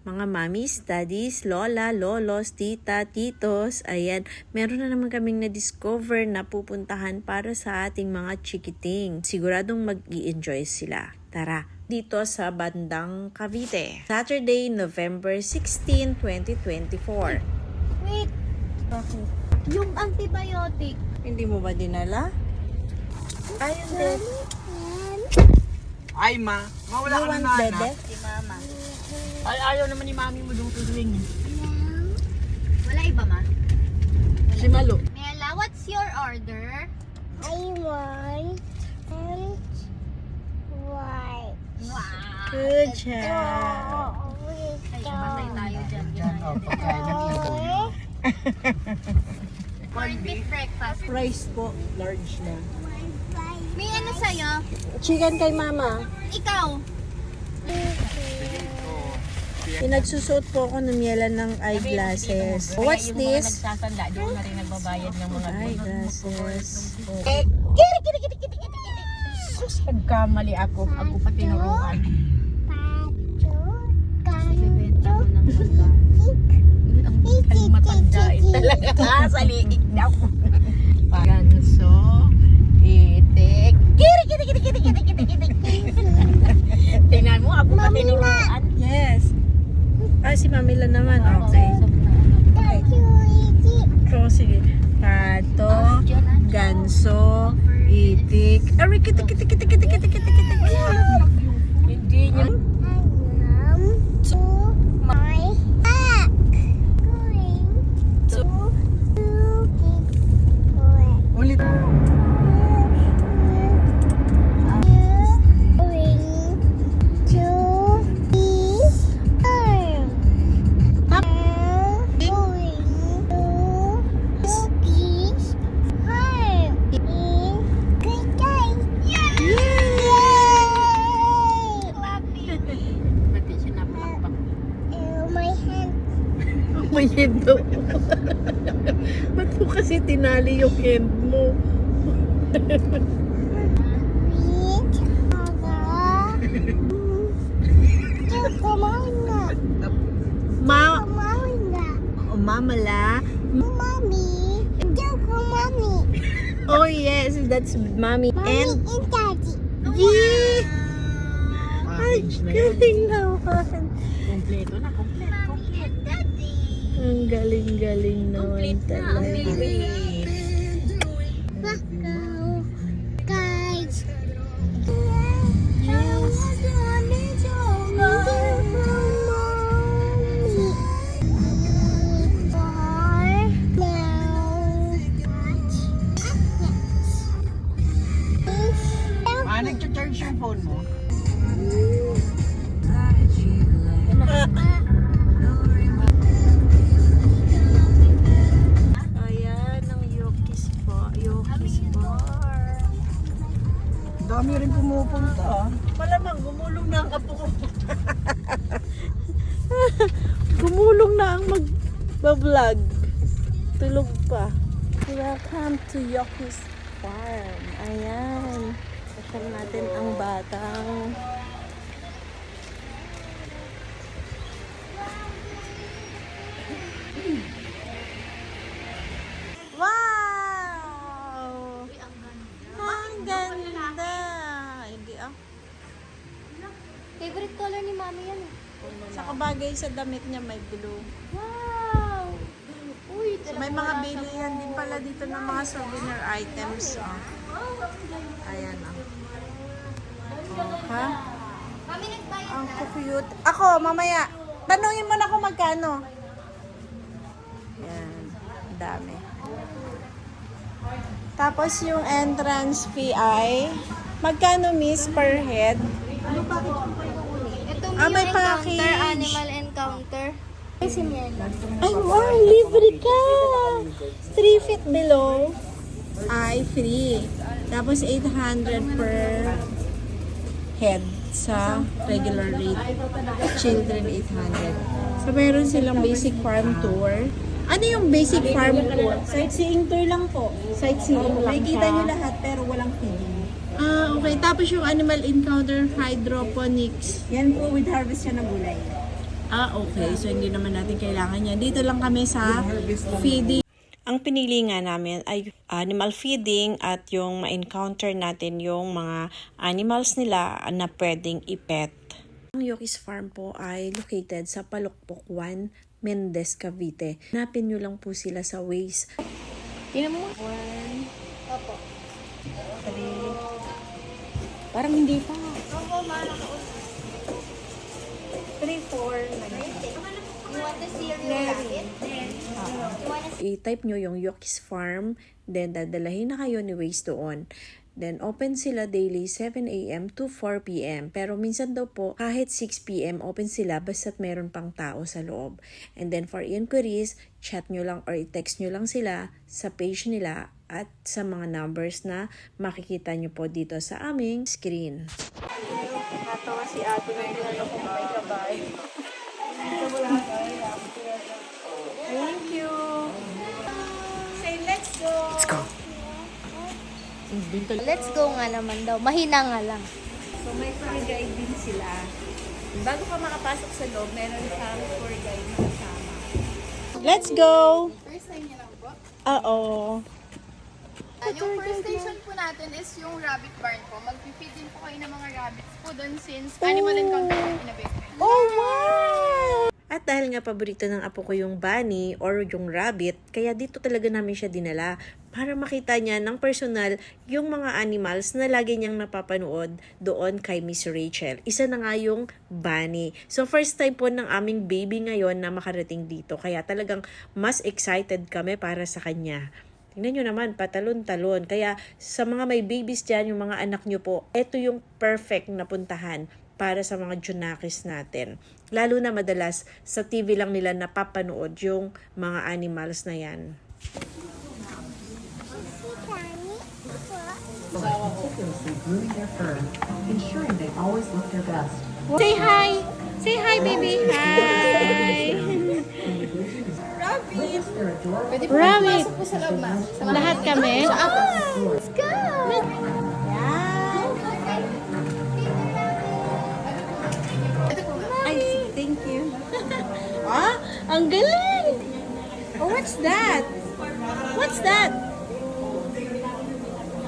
mga mamis, daddies, lola, lolos, tita, titos. Ayan, meron na naman kaming na-discover na pupuntahan para sa ating mga chikiting. Siguradong mag enjoy sila. Tara, dito sa bandang Cavite. Saturday, November 16, 2024. Wait, yung antibiotic. Hindi mo ba dinala? Ayun din. Ay, ma. Mawala ka na na. Si mama. Ay, ayaw naman ni mami mo doon tutuwing. Wala iba ma? Si Malo. Mela, what's your order? I want and white. Wow. Good job. Ay, batay tayo dyan. Yan, pagkain ng ito. Corned beef breakfast. Rice po, large na. May ano sa'yo? Chicken kay mama. Ikaw. Pinagsusuot po ako ng yela ng eyeglasses. What's yung mga this? nagsasanda, na rin nagbabayad ng mga Eyeglasses. Kiri, kiri, kiri, kiri, kiri. Sus, nagkamali ako. Ako pa tinuruan. Ang matandain talaga. Sa liig na ako. Ganso, itik. Kiri, kiri, kiri, kiri, kiri, kiri, kiri. Tingnan mo, ako pa tinuruan. Yes. Ah, si Mamila naman. Okay. So, sige. Pato, ganso, itik. Kitik, kitik, kitik, kitik, Ma, Kumain na. oh, mamala. Mommy. Mommy. Oh yes, that's mommy. Mommy And, and daddy. yeah! Ay, Package na yan. galing naman. Kompleto na, kompleto. Mommy and daddy. Ang galing-galing naman Complete na ang Ah, nag-charge yung phone mo? Ayan, ang yokis po. Yokis po. Dami rin pumupunta. ah. Malamang, gumulong na ang apo ko. gumulong na ang mag-vlog. Tulog pa. Welcome to Yoki's Farm. Ayan. Kasal natin ang batang. Wow! Ang ganda! Hindi ah. Favorite color ni mami yan eh. Saka bagay sa damit niya may blue. Wow! Uy, So, may mga bilihan din pala dito ng mga souvenir items. Oh. Ayan oh. Ha? Mami nagbayad Ang cute. Ako, mamaya. Tanungin mo na kung magkano. Yan. Ang dami. Tapos yung entrance fee ay magkano miss per head? Ito Ah, may package. animal encounter. Ay, wow! Libre ka! 3 feet below ay free. Tapos 800 per head sa regular rate. Children 800. So, meron silang basic farm tour. Ano yung basic farm tour? Sightseeing tour lang po. Sightseeing lang Makikita nyo lahat pero walang feeding. Ah, okay. Tapos yung animal encounter hydroponics. Yan po with harvest siya ng gulay. Ah, okay. So, hindi naman natin kailangan yan. Dito lang kami sa feeding. Ang pinili nga namin ay animal feeding at yung ma-encounter natin yung mga animals nila na pwedeng ipet. Ang Yokis Farm po ay located sa Palukpok 1, Mendez, Cavite. Hanapin nyo lang po sila sa Waze. Tingnan mo. One. Opo. Three. Parang hindi pa. Three, four, nine. You want the cereal rabbit? I-type nyo yung Yokis Farm, then dadalahin na kayo ni Waze doon. Then, open sila daily 7 a.m. to 4 p.m. Pero minsan daw po, kahit 6 p.m. open sila basta't meron pang tao sa loob. And then, for inquiries, chat nyo lang or i-text nyo lang sila sa page nila at sa mga numbers na makikita nyo po dito sa aming screen. Natawa si ate na tinanong kung may kabay. Thank you. Say, let's go. Let's go. Let's go nga naman daw. Mahina nga lang. So, may tour guide din sila. Bago ka makapasok sa loob, meron siyang tour guide na kasama. Let's go! First time niya lang po. Oo. Uh, yung first station po natin is yung rabbit barn po. Magpipid din po kayo ng mga rabbits po doon since animal encounter po pinabit. Oh, wow! At dahil nga paborito ng apo ko yung bunny or yung rabbit, kaya dito talaga namin siya dinala para makita niya ng personal yung mga animals na lagi niyang napapanood doon kay Miss Rachel. Isa na nga yung bunny. So first time po ng aming baby ngayon na makarating dito, kaya talagang mas excited kami para sa kanya. Tingnan nyo naman, patalon-talon. Kaya sa mga may babies dyan, yung mga anak nyo po, ito yung perfect na puntahan para sa mga junakis natin. Lalo na madalas sa TV lang nila napapanood yung mga animals na yan. Say hi! Say hi, baby! Hi! Rabbit! Mga Lahat kami? Let's go! Ang galing! Oh, what's that? What's that?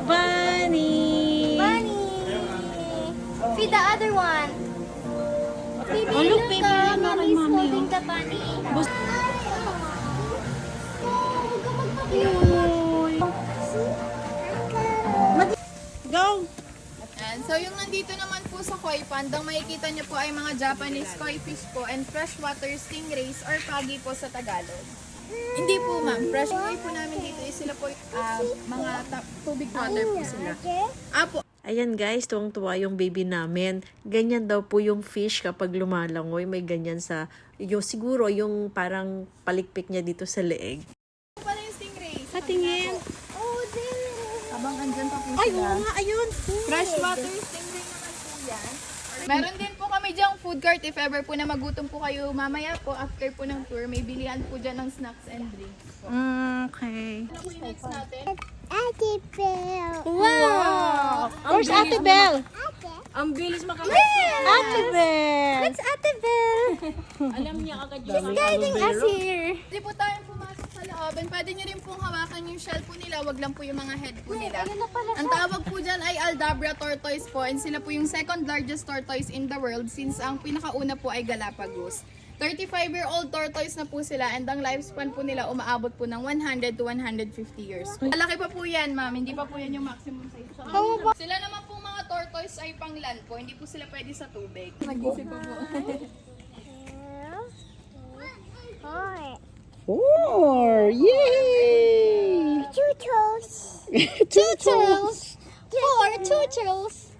Bunny! Bunny! Feed the other one. Baby, Oh, look, look, baby, ano kay mommy's mommy, holding oh. the bunny. Bus- Huwag ka. And so yung nandito naman po sa koi pond, ang makikita niyo po ay mga Japanese koi fish po and freshwater stingrays or pagi po sa Tagalog. Hindi po ma'am, fresh koi po namin dito is sila po ah, mga tubig water po sila. Apo, Ayan guys, tuwang-tuwa yung baby namin. Ganyan daw po yung fish kapag lumalangoy. May ganyan sa, yung, siguro yung parang palikpik niya dito sa leeg. pala yung stingrays. Patingin. Habang andyan pa po Ay, sila. oo nga, ayun. Freshwater stingray naman po yan. Meron din po kami diyang food cart if ever po na magutom po kayo mamaya po after po ng tour. May bilihan po dyan ng snacks and drinks. Mm, okay. Ano po yung next natin? Ate Bell. Wow! Where's Ate Belle? Ang bilis makamit. Ate Belle! It's Ate Belle. Alam niya agad yung Guiding us here. Hindi po pumasok loob. And pwede nyo rin pong hawakan yung shell po nila. Wag lang po yung mga head po nila. ayun na pala Ang tawag po dyan ay Aldabra tortoise po. And sila po yung second largest tortoise in the world since ang pinakauna po ay Galapagos. 35-year-old tortoise na po sila and ang lifespan po nila umaabot po ng 100 to 150 years. Malaki pa po yan, ma'am. Hindi pa po yan yung maximum size. So, sila naman po mga tortoise ay pang land po. Hindi po sila pwede sa tubig. Nag-isip po po. Four. Four! Yay! Two toes. Two toes! Four, two churros.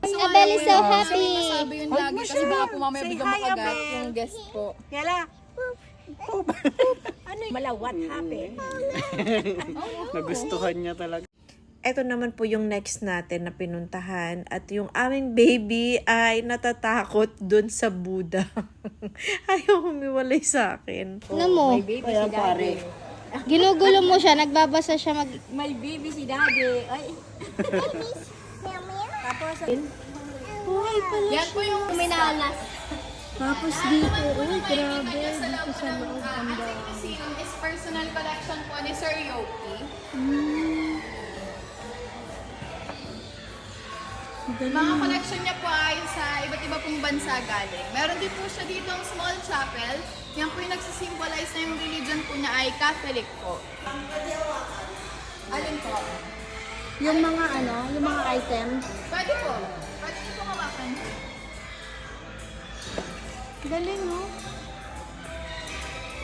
So, Abel is so ayun, happy. Masabi yun lagi kasi baka po mamaya hi, makagat Abel. yung guest po. Yala! ano Mala, what happened? Nagustuhan niya talaga. Ito naman po yung next natin na pinuntahan at yung aming baby ay natatakot dun sa Buddha. Ayaw humiwalay sa akin. Ano mo? Kaya pare. Ginugulo mo siya, nagbabasa siya mag... May baby si daddy. Ay, Buhay pala Yan po yung Minalas. Tapos dito, uy, grabe. Dito sa ng loob, ang ating dami. museum is personal collection po ni Sir Yoki. Mm. Mga galing. collection niya po ay sa iba't iba pong bansa galing. Meron din po siya dito ang small chapel. Yan po yung nagsisimbolize na yung religion po niya ay Catholic po. Alin po? Yung mga ano, yung mga item. Pwede po. Pwede niyo po hawakan. Galing, no?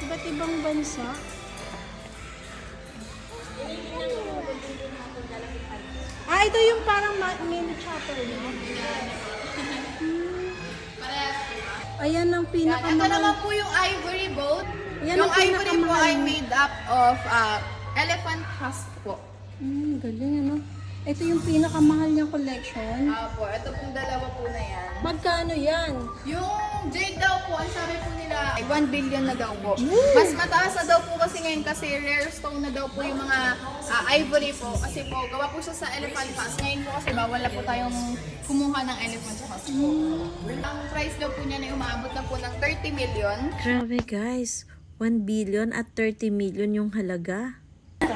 Iba't ibang bansa. Ah, ito yung parang mini chapel, no? Parehas po. Ayan ang Yan. Ito pinakamahal. naman po yung ivory boat. Yan yung ang ivory po pinakamahal ay made up of uh, elephant tusk po. Hmm, galing, ano? Ito yung pinakamahal niyang collection. Ah po, ito pong dalawa po na yan. Magkano yan? Yung jade daw po, ang sabi po nila, ay 1 billion na daw po. Mas mataas na daw po kasi ngayon kasi rare stone na daw po yung mga ah, ivory po. Kasi po, gawa po siya sa elephant tusk. Ngayon po kasi bawal na po tayong kumuha ng elephant tusk po. Ang price daw po niya na umaabot na po ng 30 million. Grabe guys, 1 billion at 30 million yung halaga.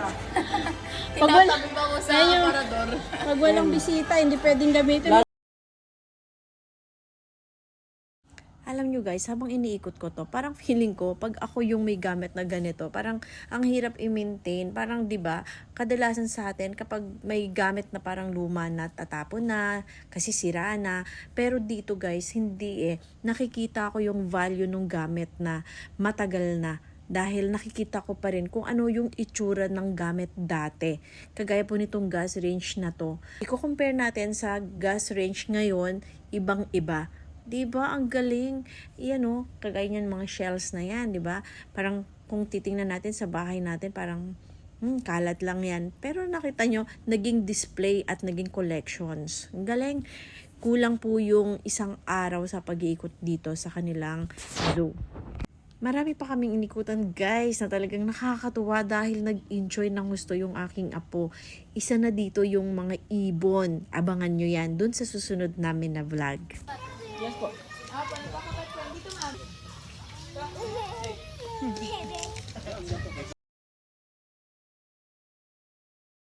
Pag wala, Tinatabi pa ko sa Ayun. aparador. pag walang bisita, hindi pwedeng gamitin. Alam nyo guys, habang iniikot ko to, parang feeling ko, pag ako yung may gamit na ganito, parang ang hirap i-maintain. Parang ba kadalasan sa atin, kapag may gamit na parang luma na, tatapon na, kasi sira na. Pero dito guys, hindi eh. Nakikita ko yung value ng gamit na matagal na dahil nakikita ko pa rin kung ano yung itsura ng gamit dati. Kagaya po nitong gas range na to. Iko-compare natin sa gas range ngayon, ibang-iba. 'Di ba Ang galing. Yan oh, kagaya niyan mga shells na yan, 'di ba? Parang kung titingnan natin sa bahay natin, parang hmm, kalat lang yan. Pero nakita nyo, naging display at naging collections. Ang galing. Kulang po yung isang araw sa pag-iikot dito sa kanilang zoo. Marami pa kaming inikutan guys na talagang nakakatuwa dahil nag-enjoy ng gusto yung aking apo. Isa na dito yung mga ibon. Abangan nyo yan dun sa susunod namin na vlog. Apo,